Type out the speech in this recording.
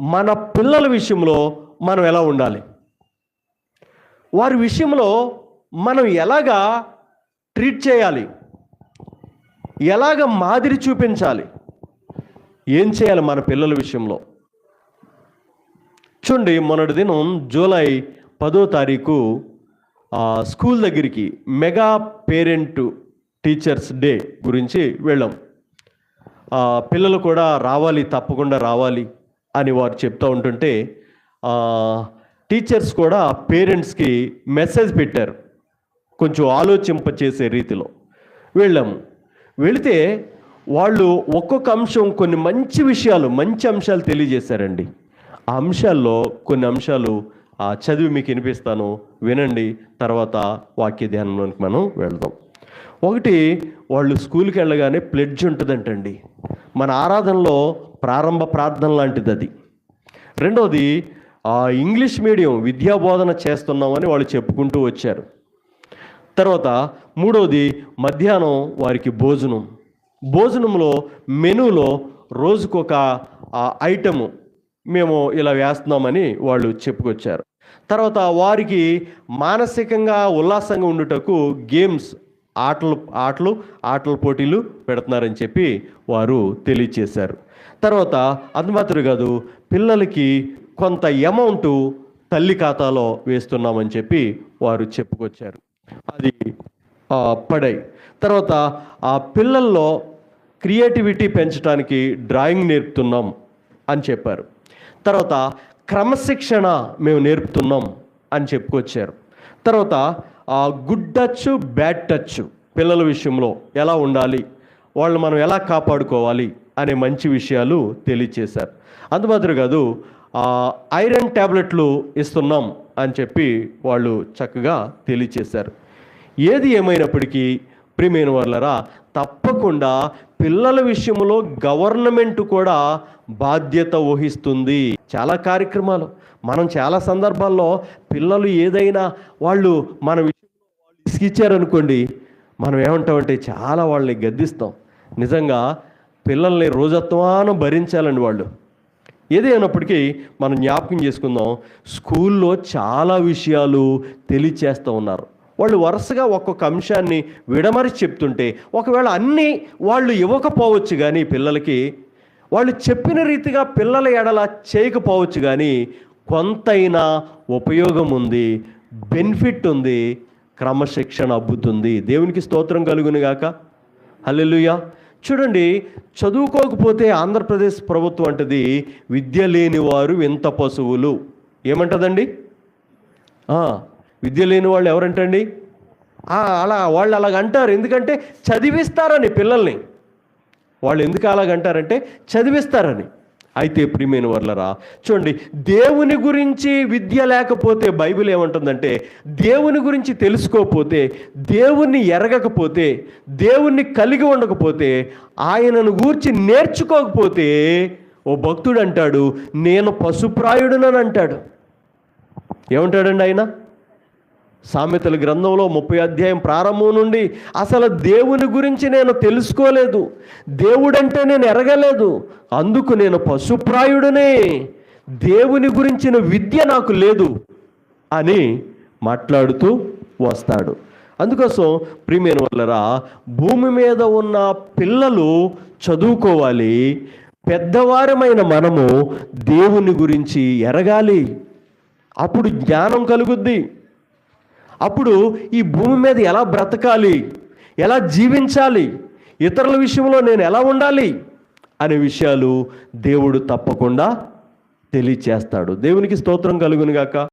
మన పిల్లల విషయంలో మనం ఎలా ఉండాలి? వారి విషయంలో మనం ఎలాగా ట్రీట్ చేయాలి? ఎలాగ మాదిరి చూపించాలి? ఏం చేయాలి మన పిల్లల విషయంలో? చూడండి మొన్నటి దినం జూలై పదో తారీఖు స్కూల్ దగ్గరికి మెగా పేరెంట్ టీచర్స్ డే గురించి వెళ్ళాం. పిల్లలు కూడా రావాలి తప్పకుండా రావాలి. అని వారు చెప్తూ ఉంటుంటే టీచర్స్ కూడా పేరెంట్స్కి మెసేజ్ పెట్టారు. కొంచెం ఆలోచింపచేసే రీతిలో. వెళ్ళాము. వెళితే వాళ్ళు ఒక్కొక్క అంశం కొన్ని మంచి విషయాలు మంచి అంశాలు తెలియజేశారండి. ఆ అంశాల్లో కొన్ని అంశాలు ఆ, చదివి మీకు వినిపిస్తాను వినండి తర్వాత వాక్య ధ్యానంలోనికి మనం వెళ్దాం. ఒకటి వాళ్ళు స్కూల్కి వెళ్ళగానే ప్లెడ్జ్ ఉంటుందంటండి. మన ఆరాధనలో ప్రారంభ ప్రార్థన లాంటిది అది. రెండోది ఆ ఇంగ్లీష్ మీడియం విద్యా బోధన చేస్తున్నామని వాళ్ళు చెప్పుకుంటూ వచ్చారు. తర్వాత మూడవది మధ్యాహ్నం వారికి భోజనం. భోజనంలో మెనూలో రోజుకొక ఆ, ఐటము మేము ఇలా వేస్తున్నామని వాళ్ళు చెప్పుకొచ్చారు. తర్వాత వారికి మానసికంగా ఉల్లాసంగా ఉండుటకు గేమ్స్ ఆటలు ఆటలు ఆటల పోటీలు పెడుతున్నారని చెప్పి వారు తెలియచేశారు. తర్వాత అది మాత్రం కాదు పిల్లలకి కొంత అమౌంట్ తల్లి ఖాతాలో వేస్తున్నామని చెప్పి వారు చెప్పుకొచ్చారు. అది ఆ, పడాయి తర్వాత ఆ పిల్లల్లో క్రియేటివిటీ పెంచడానికి డ్రాయింగ్ నేర్పుతున్నాం అని చెప్పారు. తర్వాత క్రమశిక్షణ మేము నేర్పుతున్నాం అని చెప్పుకొచ్చారు. తర్వాత ఆ గుడ్ టచ్ బ్యాడ్ టచ్ పిల్లల విషయంలో ఎలా ఉండాలి? వాళ్ళు మనం ఎలా కాపాడుకోవాలి? అనే మంచి విషయాలు తెలియచేశారు. అందుమాత్రం కాదు ఐరన్ ట్యాబ్లెట్లు ఇస్తున్నాం అని చెప్పి వాళ్ళు చక్కగా తెలియచేశారు. ఏది ఏమైనప్పటికీ ప్రియమైన వాళ్ళరా తప్పకుండా పిల్లల విషయంలో గవర్నమెంట్ కూడా బాధ్యత వహిస్తుంది. చాలా కార్యక్రమాలు. మనం చాలా సందర్భాల్లో పిల్లలు ఏదైనా వాళ్ళు మన విషయంలో ఇచ్చారనుకోండి మనం ఏమంటామంటే చాలా వాళ్ళని గద్దిస్తాం. నిజంగా పిల్లల్ని రోజత్వానం భరించాలండి వాళ్ళు. ఏది అయినప్పటికీ మనం జ్ఞాపకం చేసుకుందాం స్కూల్లో చాలా విషయాలు తెలియచేస్తూ ఉన్నారు. వాళ్ళు వరుసగా ఒక్కొక్క అంశాన్ని విడమరి చెప్తుంటే ఒకవేళ అన్నీ వాళ్ళు ఇవ్వకపోవచ్చు కానీ పిల్లలకి వాళ్ళు చెప్పిన రీతిగా పిల్లల ఎడల చేయకపోవచ్చు కానీ కొంతైనా ఉపయోగం ఉంది బెనిఫిట్ ఉంది క్రమశిక్షణ అబ్బుతుంది. దేవునికి స్తోత్రం కలుగును హల్లెలుయా. చూడండి చదువుకోకపోతే ఆంధ్రప్రదేశ్ ప్రభుత్వం అంటది విద్య లేని వారు వింత పశువులు. ఏమంటదండి? విద్య లేని వాళ్ళు ఎవరంటండి అలా వాళ్ళు అలాగ అంటారు. ఎందుకంటే చదివిస్తారని పిల్లల్ని. వాళ్ళు ఎందుకు అలాగంటారంటే చదివిస్తారని. అయితే ప్రియమైన వర్లరా చూడండి దేవుని గురించి విద్య లేకపోతే బైబిల్ ఏమంటుందంటే దేవుని గురించి తెలుసుకోకపోతే దేవుణ్ణి ఎరగకపోతే దేవుణ్ణి కలిగి ఉండకపోతే ఆయనను గూర్చి నేర్చుకోకపోతే ఓ భక్తుడు అంటాడు నేను పశుప్రాయుడునని అంటాడు. ఏమంటాడండి ఆయన? సామెతల గ్రంథంలో ముప్పై అధ్యాయం ప్రారంభం నుండి అసలు దేవుని గురించి నేను తెలుసుకోలేదు. దేవుడంటే నేను ఎరగలేదు. అందుకు నేను పశుప్రాయుడనే. దేవుని గురించిన విద్య నాకు లేదు అని మాట్లాడుతూ వస్తాడు. అందుకోసం ప్రియమైన వల్లరా భూమి మీద ఉన్న పిల్లలు చదువుకోవాలి. పెద్దవారమైన మనము దేవుని గురించి ఎరగాలి. అప్పుడు జ్ఞానం కలుగుద్ది. అప్పుడు ఈ భూమి మీద ఎలా బ్రతకాలి? ఎలా జీవించాలి? ఇతరుల విషయంలో నేను ఎలా ఉండాలి? అనే విషయాలు దేవుడు తప్పకుండా తెలియచేస్తాడు. దేవునికి స్తోత్రం కలుగునుగాక.